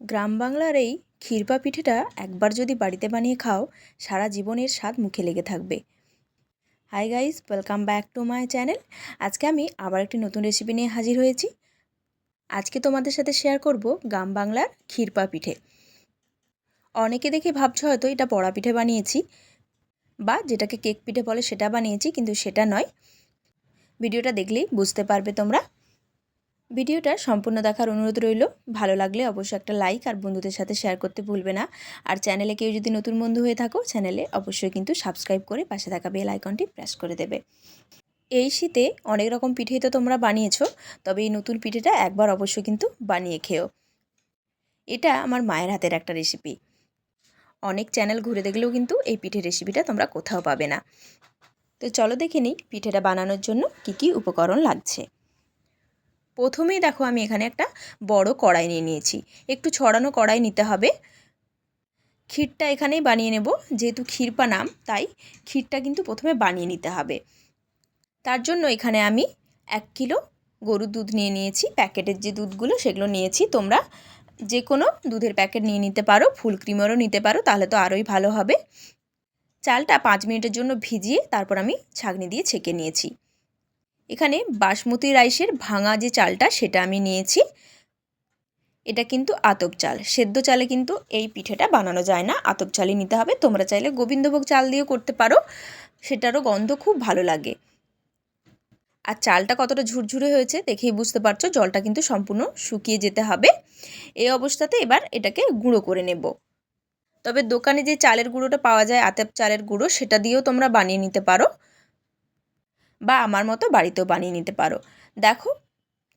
গ্রাম বাংলার এই ক্ষীরপা পিঠেটা একবার যদি বাড়িতে বানিয়ে খাও, সারা জীবনের স্বাদ মুখে লেগে থাকবে। Hi guys welcome back to my channel আজকে আমি আবার একটি নতুন রেসিপি নিয়ে হাজির হয়েছি। আজকে তোমাদের সাথে শেয়ার করব গ্রাম বাংলার ক্ষীরপা পিঠে। অনেকে দেখে ভাবছ হয়তো এটা বড়া পিঠে বানিয়েছি, বা যেটাকে কেক পিঠে বলে সেটা বানিয়েছি, কিন্তু সেটা নয়। ভিডিওটা দেখলেই বুঝতে পারবে তোমরা। ভিডিওটা সম্পূর্ণ দেখার অনুরোধ রইল। ভালো লাগলে অবশ্যই একটা লাইক আর বন্ধুদের সাথে শেয়ার করতে ভুলবে না। আর চ্যানেলে কেউ যদি নতুন বন্ধু হয়ে থাকো চ্যানেলে অবশ্যই কিন্তু সাবস্ক্রাইব করে পাশে থাকা বেল আইকনটি প্রেস করে দেবে। এই শীতে অনেক রকম পিঠেই তো তোমরা বানিয়েছো, তবে এই নতুন পিঠেটা একবার অবশ্যই কিন্তু বানিয়ে খেও। এটা আমার মায়ের হাতের একটা রেসিপি অনেক চ্যানেল ঘুরে দেখলেও কিন্তু এই পিঠের রেসিপিটা তোমরা কোথাও পাবে না। তো চলো দেখে নিই পিঠেটা বানানোর জন্য কি কি উপকরণ লাগছে। প্রথমেই দেখো আমি এখানে একটা বড় কড়াই নিয়ে নিয়েছি। একটু ছড়ানো কড়াই নিতে হবে। ক্ষীরটা এখানেই বানিয়ে নেব। যেহেতু ক্ষীরপা নাম, তাই ক্ষীরটা কিন্তু প্রথমে বানিয়ে নিতে হবে। তার জন্য এখানে আমি এক কিলো গরুর দুধ নিয়ে নিয়েছি। প্যাকেটের যে দুধগুলো, সেগুলো নিয়েছি। তোমরা যে কোনো দুধের প্যাকেট নিয়ে নিতে পারো, ফুল ক্রিমেরও নিতে পারো, তাহলে তো আরোই ভালো হবে। চালটা পাঁচ মিনিটের জন্য ভিজিয়ে তারপর আমি ছাগনি দিয়ে ছেঁকে নিয়েছি। এখানে বাসমতি রাইসের ভাঙা যে চালটা, সেটা আমি নিয়েছি। এটা কিন্তু আতপ চাল। সেদ্ধ চালে কিন্তু এই পিঠেটা বানানো যায় না। আতপ চালই নিতে হবে। তোমরা চাইলে গোবিন্দভোগ চাল দিয়েও করতে পারো। সেটারও গন্ধ খুব ভালো লাগে। আর চালটা কতটা ঝুরঝুরে হয়েছে দেখেই বুঝতে পারছ, জলটা কিন্তু সম্পূর্ণ শুকিয়ে যেতে হবে। এই অবস্থাতে এবার এটাকে গুঁড়ো করে নেব। তবে দোকানে যে চালের গুঁড়োটা পাওয়া যায়, আতেপ চালের গুঁড়ো, সেটা দিয়েও তোমরা বানিয়ে নিতে পারো। বা আমার মতো বাড়িতেও বানিয়ে নিতে পারো। দেখো,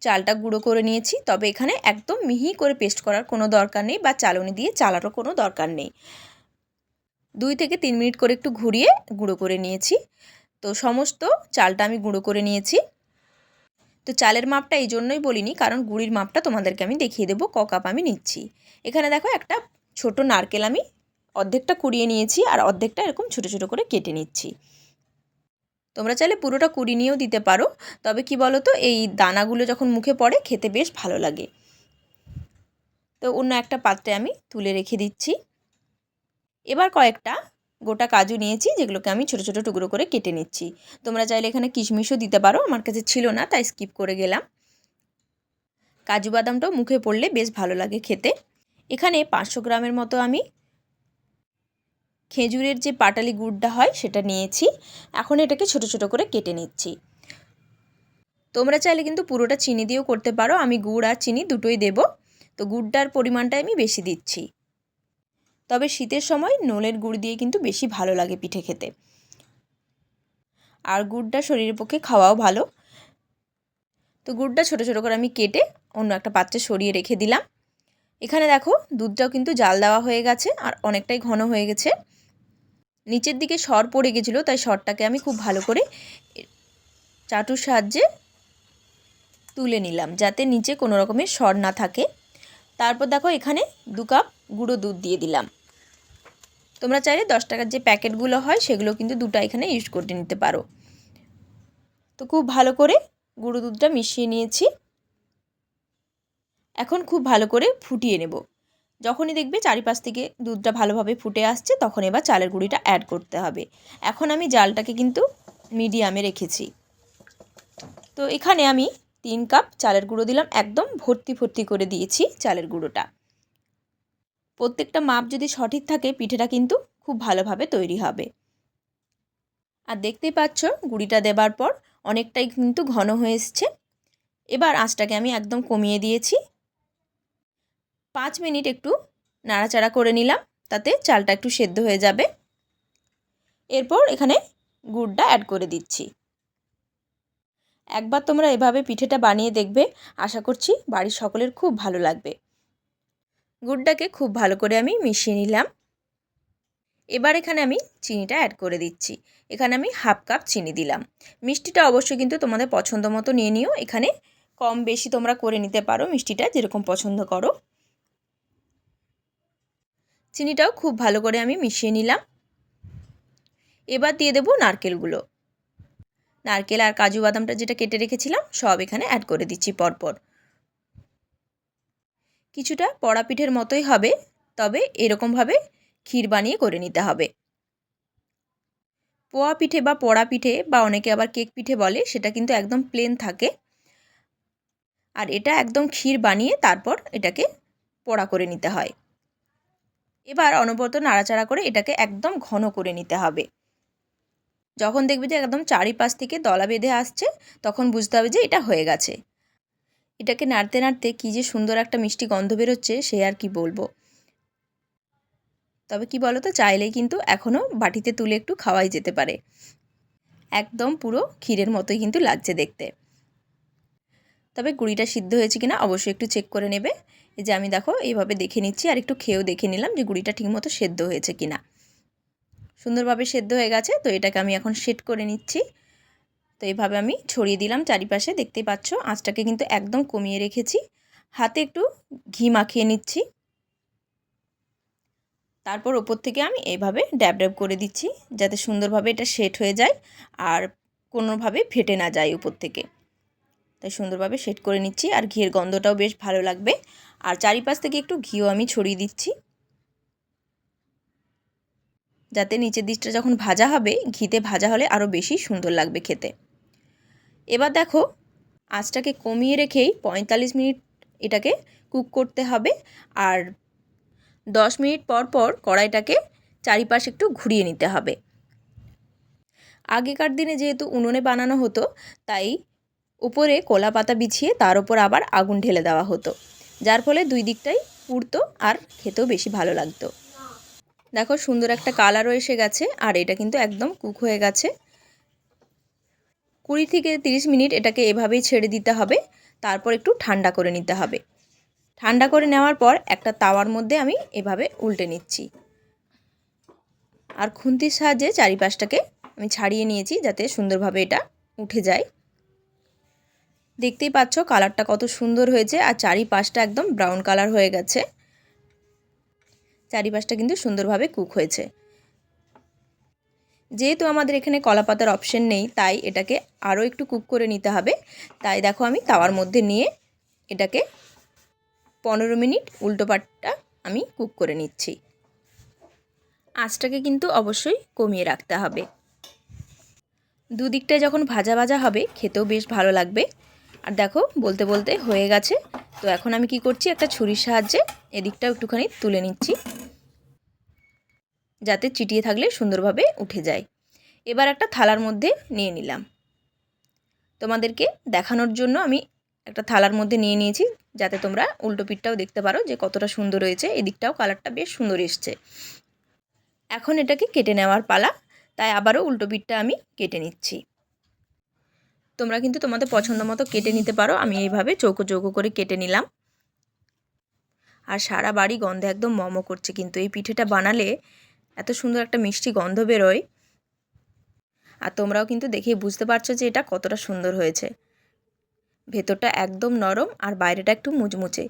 চালটা গুঁড়ো করে নিয়েছি, তবে এখানে একদম মিহি করে পেস্ট করার কোনো দরকার নেই বা চালনি দিয়ে চালারও কোনো দরকার নেই। দুই থেকে তিন মিনিট করে একটু ঘুরিয়ে গুঁড়ো করে নিয়েছি। তো সমস্ত চালটা আমি গুঁড়ো করে নিয়েছি। তো চালের মাপটা এই জন্যই বলিনি, কারণ গুড়ির মাপটা তোমাদেরকে আমি দেখিয়ে দেবো, ক কাপ আমি নিচ্ছি। এখানে দেখো একটা ছোট নারকেল আমি অর্ধেকটা কুড়িয়ে নিয়েছি, আর অর্ধেকটা এরকম ছোটো ছোটো করে কেটে নিচ্ছি। তোমরা চাইলে পুরোটা কুড়ি নিয়েও দিতে পারো। তবে কি বলো তো এই দানাগুলো যখন মুখে পড়ে, খেতে বেশ ভালো লাগে। তো অন্য একটা পাত্রে আমি তুলে রেখে দিচ্ছি। এবার কয়েকটা গোটা কাজু নিয়েছি, যেগুলোকে আমি ছোটো ছোটো টুকরো করে কেটে নিচ্ছি। তোমরা চাইলে এখানে কিশমিশও দিতে পারো, আমার কাছে ছিল না, তাই স্কিপ করে গেলাম। কাজু বাদামটাও মুখে পড়লে বেশ ভালো লাগে খেতে। এখানে পাঁচশো গ্রামের মতো আমি খেজুরের যে পাটালি গুড়টা হয় সেটা নিয়েছি। এখন এটাকে ছোট ছোট করে কেটে নিচ্ছি। তোমরা চাইলে কিন্তু পুরোটা চিনি দিয়েও করতে পারো। আমি গুড় আর চিনি দুটোই দেব। তো গুড়টার পরিমাণটা আমি বেশি দিচ্ছি। তবে শীতের সময় নোলের গুড় দিয়ে কিন্তু বেশি ভালো লাগে পিঠে খেতে। আর গুড়টা শরীরের পক্ষে খাওয়াও ভালো। তো গুড়টা ছোটো ছোটো করে আমি কেটে অন্য একটা পাত্রে সরিয়ে রেখে দিলাম। এখানে দেখো দুধটাও কিন্তু জাল দেওয়া হয়ে গেছে আর অনেকটাই ঘন হয়ে গেছে। নিচের দিকে সর পড়ে গেছিল, তাই সরটাকে আমি খুব ভালো করে চাটুর সাহায্যে তুলে নিলাম, যাতে নিচে কোনো রকমের সর না থাকে। তারপর দেখো এখানে দু কাপ গুঁড়ো দুধ দিয়ে দিলাম। তোমরা চাইলে দশ টাকার যে প্যাকেটগুলো হয়, সেগুলো কিন্তু দুটো এখানে ইউজ করতে নিতে পারো। তো খুব ভালো করে গুঁড়ো দুধটা মিশিয়ে নিয়েছি। এখন খুব ভালো করে ফুটিয়ে নেব। যখনই দেখবে চারিপাশ থেকে দুধটা ভালোভাবে ফুটে আসছে, তখন এবার চালের গুঁড়িটা অ্যাড করতে হবে। এখন আমি জালটাকে কিন্তু মিডিয়ামে রেখেছি। তো এখানে আমি তিন কাপ চালের গুঁড়ো দিলাম, একদম ভর্তি ভর্তি করে দিয়েছি চালের গুঁড়োটা। প্রত্যেকটা মাপ যদি সঠিক থাকে, পিঠেটা কিন্তু খুব ভালোভাবে তৈরি হবে। আর দেখতেই পাচ্ছ, গুঁড়িটা দেবার পর অনেকটাই কিন্তু ঘন হয়ে এসছে। এবার আঁচটাকে আমি একদম কমিয়ে দিয়েছি। পাঁচ মিনিট একটু নাড়াচাড়া করে নিলাম, তাতে চালটা একটু সেদ্ধ হয়ে যাবে। এরপর এখানে গুড়টা অ্যাড করে দিচ্ছি। একবার তোমরা এভাবে পিঠেটা বানিয়ে দেখবে, আশা করছি বাড়ির সকলের খুব ভালো লাগবে। গুড়টাকে খুব ভালো করে আমি মিশিয়ে নিলাম। এবার এখানে আমি চিনিটা অ্যাড করে দিচ্ছি। এখানে আমি হাফ কাপ চিনি দিলাম। মিষ্টিটা অবশ্যই কিন্তু তোমাদের পছন্দ মতো নিয়ে নিও। এখানে কম বেশি তোমরা করে নিতে পারো, মিষ্টিটা যেরকম পছন্দ করো। চিনিটাও খুব ভালো করে আমি মিশিয়ে নিলাম। এবার দিয়ে দেবো নারকেলগুলো। নারকেল আর কাজু বাদামটা যেটা কেটে রেখেছিলাম, সব এখানে অ্যাড করে দিচ্ছি পরপর। কিছুটা পড়া পিঠের মতোই হবে, তবে এরকমভাবে ক্ষীর বানিয়ে করে নিতে হবে। পোয়া পিঠে বা পড়া পিঠে বা অনেকে আবার কেক পিঠে বলে, সেটা কিন্তু একদম প্লেন থাকে। আর এটা একদম ক্ষীর বানিয়ে তারপর এটাকে পোড়া করে নিতে হয়। এবার অনবরত নাড়াচাড়া করে এটাকে একদম ঘন করে নিতে হবে। যখন দেখবে যে একদম চারিপাশ থেকে দলা বেঁধে আসছে, তখন বুঝতে হবে যে এটা হয়ে গেছে। এটাকে নাড়তে নাড়তে কী যে সুন্দর একটা মিষ্টি গন্ধ বেরোচ্ছে, সে আর কি বলব? তবে কি বলো তো চাইলেই কিন্তু এখনও বাটিতে তুলে একটু খাওয়াই যেতে পারে। একদম পুরো ক্ষীরের মতোই কিন্তু লাগছে দেখতে। তবে গুড়িটা সিদ্ধ হয়েছে কিনা অবশ্যই একটু চেক করে নেবে। এই যে আমি দেখো, এইভাবে দেখে নিচ্ছি আর একটু খেয়েও দেখে নিলাম যে গুড়িটা ঠিকমতো সেদ্ধ হয়েছে কিনা। সুন্দরভাবে সেদ্ধ হয়ে গেছে, তো এটাকে আমি এখন সেট করে নিচ্ছি। তো এইভাবে আমি ছড়িয়ে দিলাম চারিপাশে, দেখতেই পাচ্ছ আঁচটাকে কিন্তু একদম কমিয়ে রেখেছি। হাতে একটু ঘি মাখিয়ে নিচ্ছি। তারপর ওপর থেকে আমি এইভাবে ড্যাব ড্যাব করে দিচ্ছি যাতে সুন্দরভাবে এটা সেট হয়ে যায় আর কোনোভাবে ফেটে না যায় উপর থেকে। তাই সুন্দরভাবে সেট করে নিচ্ছি আর ঘিয়ের গন্ধটাও বেশ ভালো লাগবে। আর চারিপাশ থেকে একটু ঘিও আমি ছড়িয়ে দিচ্ছি। যাতে নিচের দিকটা যখন ভাজা হবে, ঘিতে ভাজা হলে আরও বেশি সুন্দর লাগবে খেতে। এবার দেখো, আঁচটাকে কমিয়ে রেখেই পঁয়তাল্লিশ মিনিট এটাকে কুক করতে হবে আর দশ মিনিট পর পর কড়াইটাকে চারিপাশে একটু ঘুরিয়ে নিতে হবে। আগেকার দিনে যেহেতু উনুনে বানানো হতো, তাই উপরে কলা পাতা বিছিয়ে তার ওপর আবার আগুন ঢেলে দেওয়া হতো। যার ফলে দুই দিকটাই পুড়তো আর খেতেও বেশি ভালো লাগতো। দেখো, সুন্দর একটা কালারও এসে গেছে আর এটা কিন্তু একদম কুক হয়ে গেছে। কুড়ি থেকে তিরিশ মিনিট এটাকে এভাবেই ছেড়ে দিতে হবে। তারপর একটু ঠান্ডা করে নিতে হবে। ঠান্ডা করে নেওয়ার পর একটা তাওয়ার মধ্যে আমি এভাবে উল্টে নিচ্ছি। আর খুন্তির সাহায্যে চারিপাশটাকে আমি ছাড়িয়ে নিয়েছি যাতে সুন্দরভাবে এটা উঠে যায়। দেখতেই পাচ্ছ কালারটা কত সুন্দর হয়েছে আর চারিপাশটা একদম ব্রাউন কালার হয়ে গেছে। চারিপাশটা কিন্তু সুন্দরভাবে কুক হয়েছে। যেহেতু আমাদের এখানে কলা পাতার অপশন নেই, তাই এটাকে আরও একটু কুক করে নিতে হবে। তাই দেখো আমি তাওয়ার মধ্যে নিয়ে এটাকে পনেরো মিনিট উল্টো পাটটা আমি কুক করে নিচ্ছি। আঁচটাকে কিন্তু অবশ্যই কমিয়ে রাখতে হবে। দুদিকটায় যখন ভাজা ভাজা হবে, খেতেও বেশ ভালো লাগবে। আর দেখো, বলতে বলতে হয়ে গেছে। তো এখন আমি কি করছি, একটা ছুরির সাহায্যে এদিকটাও একটুখানি তুলে নিচ্ছি। যাতে চিটিয়ে থাকলে সুন্দরভাবে উঠে যায়। এবার একটা থালার মধ্যে নিয়ে নিলাম। তোমাদেরকে দেখানোর জন্য আমি একটা থালার মধ্যে নিয়ে নিয়েছি, যাতে তোমরা উল্টো পিঠটাও দেখতে পারো যে কতটা সুন্দর হয়েছে। এদিকটাও কালারটা বেশ সুন্দর এসছে। এখন এটাকে কেটে নেওয়ার পালা, তাই আবারও উল্টো পিঠটা আমি কেটে নিচ্ছি। তোমরা কিন্তু তোমাদের পছন্দ মতো কেটে নিতে পারো। আমি এইভাবে চৌকো চৌকো করে কেটে নিলাম। আর সারা বাড়ি গন্ধে একদম মমো করছে কিন্তু। এই পিঠেটা বানালে এত সুন্দর একটা মিষ্টি গন্ধ বেরোয়। আর তোমরাও কিন্তু দেখেই বুঝতে পারছ যে এটা কতটা সুন্দর হয়েছে। ভেতরটা একদম নরম আর বাইরেটা একটু মুচমুচে।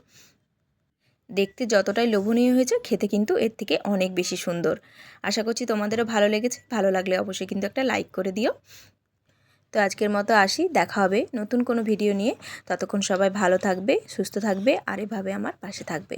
দেখতে যতটাই লোভনীয় হয়েছে, খেতে কিন্তু এর থেকে অনেক বেশি সুন্দর। আশা করছি তোমাদেরও ভালো লেগেছে। ভালো লাগলে অবশ্যই কিন্তু একটা লাইক করে দিও। তো আজকের মতো আসি, দেখা হবে নতুন কোনো ভিডিও নিয়ে। ততক্ষণ সবাই ভালো থাকবে, সুস্থ থাকবে, আর এভাবে আমার পাশে থাকবে।